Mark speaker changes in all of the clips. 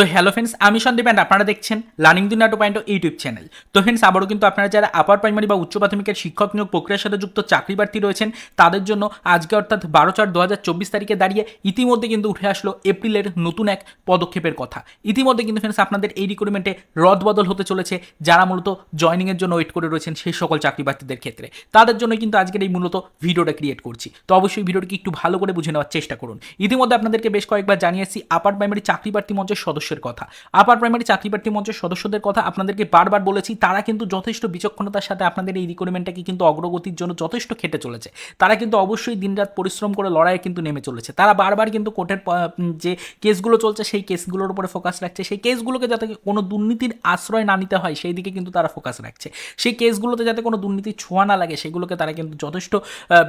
Speaker 1: তো hello friends আমি Sandeep and আপনারা দেখছেন learning Duniya two point YouTube channel তো ফ্রেন্ডস আবারও কিন্তু আপনারা যারা আপার প্রাইমারি বা উচ্চ প্রাথমিকের শিক্ষক নিয়োগ প্রক্রিয়ার সাথে যুক্ত চাকরি প্রার্থী রয়েছেন, তাদের জন্য আজকে অর্থাৎ বারো চার দু হাজার চব্বিশ তারিখে দাঁড়িয়ে ইতিমধ্যে কিন্তু উঠে আসলো এপ্রিলের নতুন এক পদক্ষেপের কথা। ইতিমধ্যে কিন্তু ফ্রেন্ডস আপনাদের এই রিক্রুটমেন্টে রদবদল হতে চলেছে যারা মূলত জয়নিংয়ের জন্য ওয়েট করে রয়েছেন সেই সকল চাকরি প্রার্থীদের ক্ষেত্রে। তাদের জন্য কিন্তু আজকের এই মূলত ভিডিওটা ক্রিয়েট করছি। তো অবশ্যই ভিডিওটিকে একটু ভালো করে বুঝে নেওয়ার চেষ্টা করুন। ইতিমধ্যে আপনাদেরকে বেশ কয়েকবার জানিয়েছি আপার প্রাইমারি চাকরি প্রার্থী মঞ্চের সদস্যের কথা। আপার প্রাইমারি চাকরি প্রার্থী মঞ্চের সদস্যদের কথা আপনাদেরকে বারবার বলেছি, তারা কিন্তু যথেষ্ট বিচক্ষণতার সাথে আপনাদের এই রিক্রুটমেন্টটাকে কিন্তু অগ্রগতির জন্য যথেষ্ট খেটে চলেছে। তারা কিন্তু অবশ্যই দিনরাত পরিশ্রম করে লড়াইয়ে কিন্তু নেমে চলেছে। তারা বারবার কিন্তু কোর্টের যে কেসগুলো চলছে, সেই কেসগুলোর উপরে ফোকাস রাখছে। সেই কেসগুলোকে যাতে কোনো দুর্নীতির আশ্রয় না নিতে হয়, সেই দিকে কিন্তু তারা ফোকাস রাখছে। সেই কেসগুলোতে যাতে কোনো দুর্নীতির ছোঁয়া না লাগে, সেগুলোকে তারা কিন্তু যথেষ্ট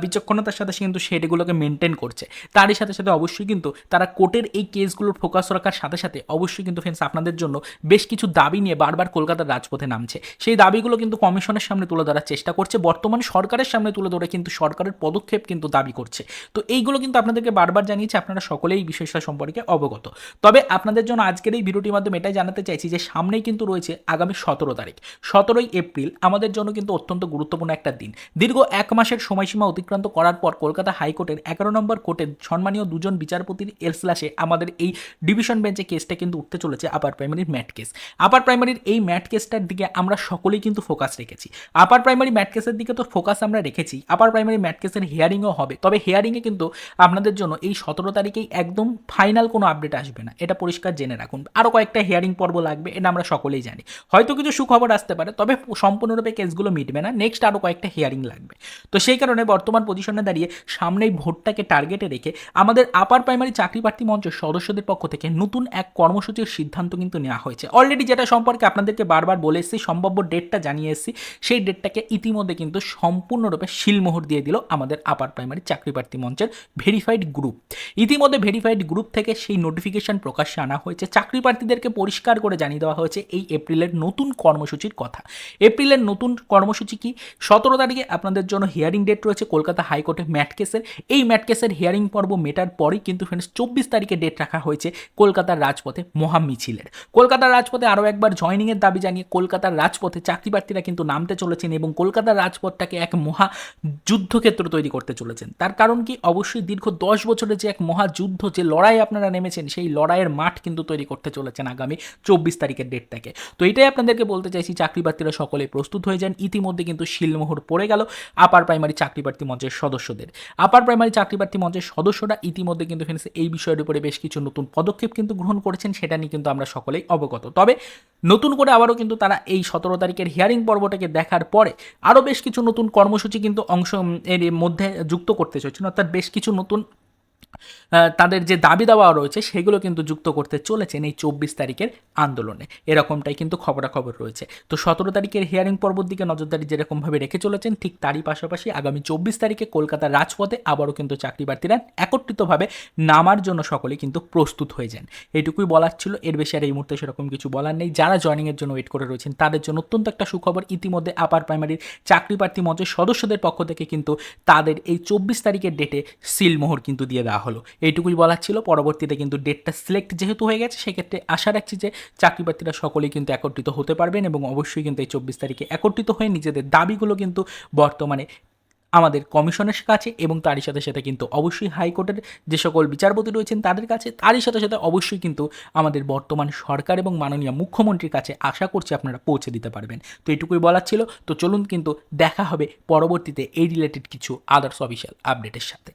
Speaker 1: বিচক্ষণতার সাথে কিন্তু সেগুলোকে মেনটেন করছে। তারই সাথে সাথে অবশ্যই কিন্তু তারা কোর্টের এই কেসগুলোর ফোকাস রাখার সাথে সাথে অবশ্যই কিন্তু ফ্রেন্ডস আপনাদের জন্য বেশ কিছু দাবি নিয়ে বারবার কলকাতার রাজপথে নামছে। সেই দাবিগুলো কিন্তু কমিশনের সামনে তুলে ধরার চেষ্টা করছে। বর্তমানে সরকারের সামনে তুলে ধরে কিন্তু সরকারের পদক্ষেপ কিন্তু দাবি করছে। তো এইগুলো কিন্তু আপনাদেরকে বারবার জানিয়েছে, আপনারা সকলেই এই বিষয়টা সম্পর্কে অবগত। তবে আপনাদের জন্য আজকের এই ভিডিওটির মাধ্যমে এটাই জানাতে চাইছি যে, সামনেই কিন্তু রয়েছে আগামী সতেরো তারিখ। সতেরোই এপ্রিল আমাদের জন্য কিন্তু অত্যন্ত গুরুত্বপূর্ণ একটা দিন। দীর্ঘ এক মাসের সময়সীমা অতিক্রান্ত করার পর কলকাতা হাইকোর্টের এগারো নম্বর কোর্টের সম্মানীয় দুজন বিচারপতির এলসলাসে আমাদের এই ডিভিশন বেঞ্চে কেসটা কিন্তু উঠতে চলেছে আপার প্রাইমারির ম্যাট কেস আপার প্রাইমারির এই ম্যাট কেসটার দিকে আমরা সকলেই কিন্তু ফোকাস রেখেছি। আপার প্রাইমারি ম্যাট কেসের দিকে তো ফোকাস আমরা রেখেছি আপার প্রাইমারি ম্যাট কেসের হিয়ারিংও হবে। তবে হিয়ারিংয়ে কিন্তু আপনাদের জন্য এই সতেরো তারিখেই একদম ফাইনাল কোনো আপডেট আসবে না। এটা পরিষ্কার জেনে রাখুন। আরও কয়েকটা হিয়ারিং পর্ব লাগবে, এটা আমরা সকলেই জানি। হয়তো কিছু সুখবর আসতে পারে, তবে সম্পূর্ণরূপে কেসগুলো মিটবে না। নেক্সট আরও কয়েকটা হিয়ারিং লাগবে। তো সেই কারণে বর্তমান পজিশনে দাঁড়িয়ে সামনেই ভোটটাকে টার্গেটে রেখে আমাদের আপার প্রাইমারি চাকরি প্রার্থী মঞ্চের সদস্যদের পক্ষ থেকে নতুন এক কর্মসূচির সিদ্ধান্ত কিন্তু নেওয়া হয়েছে। অলরেডি যেটা সম্পর্কে আপনাদেরকে বারবার বলে এসেছি, সম্ভাব্য ডেটটা জানিয়ে এসেছি, সেই ডেটটাকে ইতিমধ্যে কিন্তু সম্পূর্ণরূপে শিলমোহর দিয়ে দিল আমাদের আপার প্রাইমারি চাকরি প্রার্থী মঞ্চের ভেরিফাইড গ্রুপ ইতিমধ্যে ভেরিফাইড গ্রুপ থেকে সেই নোটিফিকেশন প্রকাশ্যে আনা হয়েছে। চাকরি প্রার্থীদেরকে পরিষ্কার করে জানিয়ে দেওয়া হয়েছে এই এপ্রিলের নতুন কর্মসূচির কথা। এপ্রিলের নতুন কর্মসূচি কি? সতেরো তারিখে আপনাদের জন্য হিয়ারিং ডেট রয়েছে কলকাতা হাইকোর্টে ম্যাট কেসের। এই ম্যাট কেসের হিয়ারিং পর্ব মেটার পরেই কিন্তু ফ্রেন্ডস চব্বিশ তারিখে ডেট রাখা হয়েছে কলকাতার রাজপথে। মহা মিছিলের। কলকাতার রাজপথে আরও একবার জয়নিংয়ের দাবি জানিয়ে কলকাতার রাজপথে চাকরি প্রার্থীরা কিন্তু নামতে চলেছেন এবং কলকাতার রাজপথটাকে এক মহা যুদ্ধক্ষেত্র তৈরি করতে চলেছেন। তার কারণ কি? অবশ্যই দীর্ঘ দশ বছরের যে এক মহাযুদ্ধ যে লড়াই আপনারা নেমেছেন, সেই লড়াইয়ের মাঠ কিন্তু তৈরি করতে চলেছেন আগামী চব্বিশ তারিখের ডেটটাকে তো এটাই আপনাদেরকে বলতে চাইছি চাকরি প্রার্থীরা সকলে প্রস্তুত হয়ে যান। ইতিমধ্যে কিন্তু শিলমোহর পড়ে গেল আপার প্রাইমারি চাকরি প্রার্থী মঞ্চের সদস্যদের। আপার প্রাইমারি চাকরি প্রার্থী মঞ্চের সদস্যরা ইতিমধ্যে কিন্তু ফ্রেন্ডস এই বিষয়ের উপরে বেশ কিছু নতুন পদক্ষেপ কিন্তু গ্রহণ করেছেন। সেটা নিয়ে কিন্তু আমরা সকলেই অবগত। তবে নতুন করে আবারও কিন্তু তারা এই সতেরো তারিখের হিয়ারিং পর্বটাকে দেখার পরে আরও বেশ কিছু নতুন কর্মসূচি কিন্তু অংশ, এর মধ্যে যুক্ত করতে চাইছেন অর্থাৎ বেশ কিছু নতুন তাদের যে দাবি দাওয়া রয়েছে সেগুলো কিন্তু যুক্ত করতে চলেছেন এই চব্বিশ তারিখের আন্দোলনে। এরকমটাই কিন্তু খবরাখবর রয়েছে। তো সতেরো তারিখের হিয়ারিং পর্বর দিকে নজরদারি যেরকমভাবে রেখে চলেছেন, ঠিক তারই পাশাপাশি আগামী চব্বিশ তারিখে কলকাতার রাজপথে আবারও কিন্তু চাকরি প্রার্থীরা একত্রিতভাবে নামার জন্য সকলে কিন্তু প্রস্তুত হয়ে যান। এইটুকুই বলার ছিল। এর বেশি আর এই মুহূর্তে সেরকম কিছু বলার নেই। যারা জয়নিংয়ের জন্য ওয়েট করে রয়েছেন, তাদের জন্য অত্যন্ত একটা সুখবর। ইতিমধ্যে আপার প্রাইমারির চাকরি প্রার্থী মঞ্চের সদস্যদের পক্ষ থেকে কিন্তু তাদের এই চব্বিশ তারিখের ডেটে সিলমোহর কিন্তু দিয়ে দেওয়া হলো। এইটুকুই বলার ছিল। পরবর্তীতে কিন্তু ডেটটা সিলেক্ট যেহেতু হয়ে গেছে, সেক্ষেত্রে আশা রাখছি যে চাকরি প্রার্থীরা সকলেই কিন্তু একত্রিত হতে পারবেন এবং অবশ্যই কিন্তু এই চব্বিশ তারিখে একত্রিত হয়ে নিজেদের দাবিগুলো কিন্তু বর্তমানে আমাদের কমিশনের কাছে এবং তারই সাথে সাথে কিন্তু অবশ্যই হাইকোর্টের যে সকল বিচারপতি রয়েছেন তাদের কাছে, তারই সাথে সাথে অবশ্যই কিন্তু আমাদের বর্তমান সরকার এবং মাননীয় মুখ্যমন্ত্রীর কাছে আশা করছি আপনারা পৌঁছে দিতে পারবেন। তো এটুকুই বলার ছিল। তো চলুন কিন্তু দেখা হবে পরবর্তীতে এই রিলেটেড কিছু আদার্স অফিসিয়াল আপডেটের সাথে।